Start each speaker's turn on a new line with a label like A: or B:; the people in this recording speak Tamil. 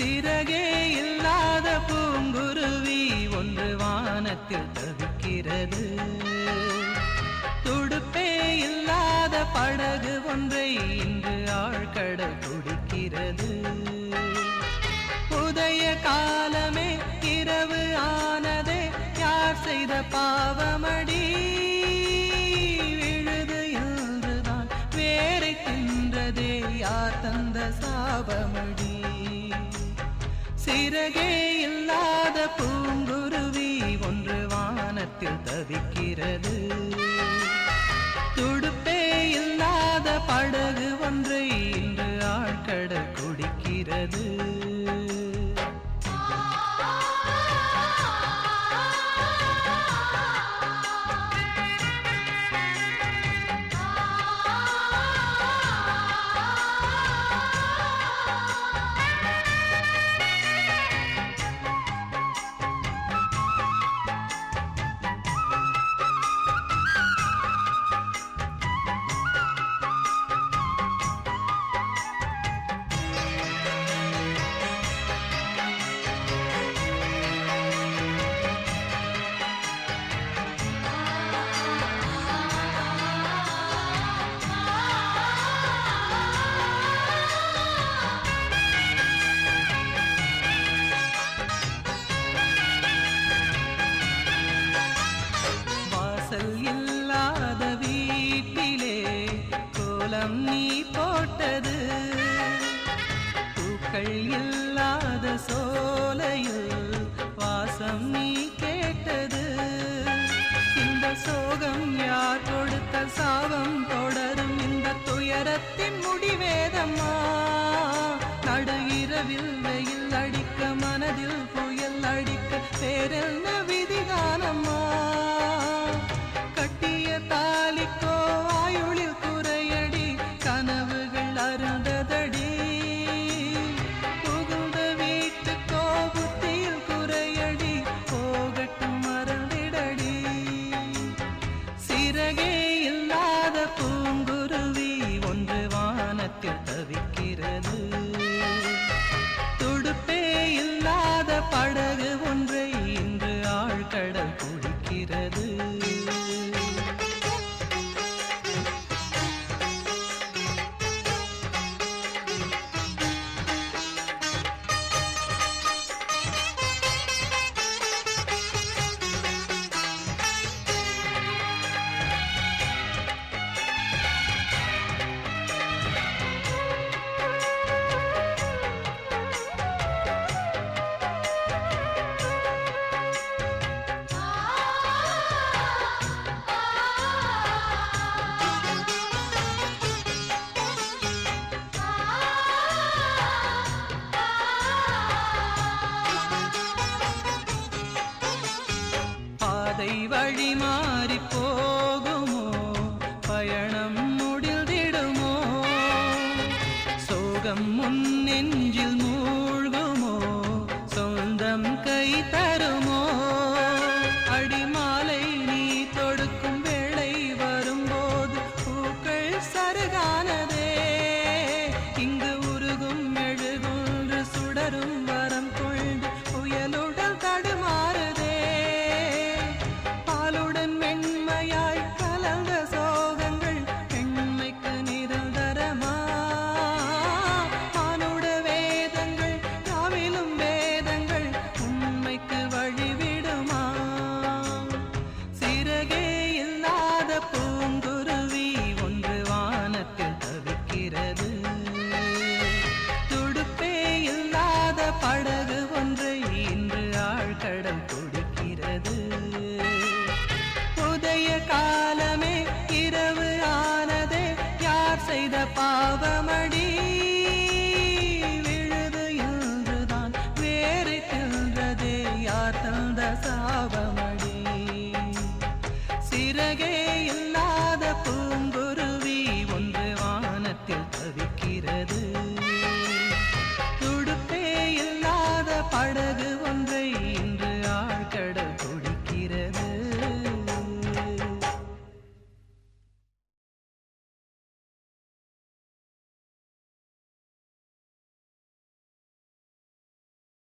A: சிறகே இல்லாத பூங்குருவி ஒன்று வானத்தில் தவிக்கிறது துடுப்பே இல்லாத படகு ஒன்றை இன்று ஆழ்கடல் துடிக்கிறது. உதய காலமே இரவு ஆனதே யார் செய்த பாவமடி? விழுது என்றுதான் வேரை தின்றதே யார் தந்த சாபமடி? சிறகே இல்லாத பூங்குருவி ஒன்று வானத்தில் தவிக்கிறது. துடுப்பே இல்லாத படகு ஒன்றை இன்று ஆழ்கடல் குடிக்கிறது. கோலம் நீ போட்டது. பூக்கள் இல்லாத சோலையில் வாசம் நீ கேட்டது. இந்த சோகம் யார் கொடுத்த சாபம்? தொடரும் இந்த துயரத்தின் முடிவேதம்மா. நடு இரவில் வெயில் அடிக்க மனதில் புயல் அடிக்க பேரென்ன கடல் குடிக்கிறது தவிக்கிறது. துடுப்பே இல்லாத படகு ஒன்று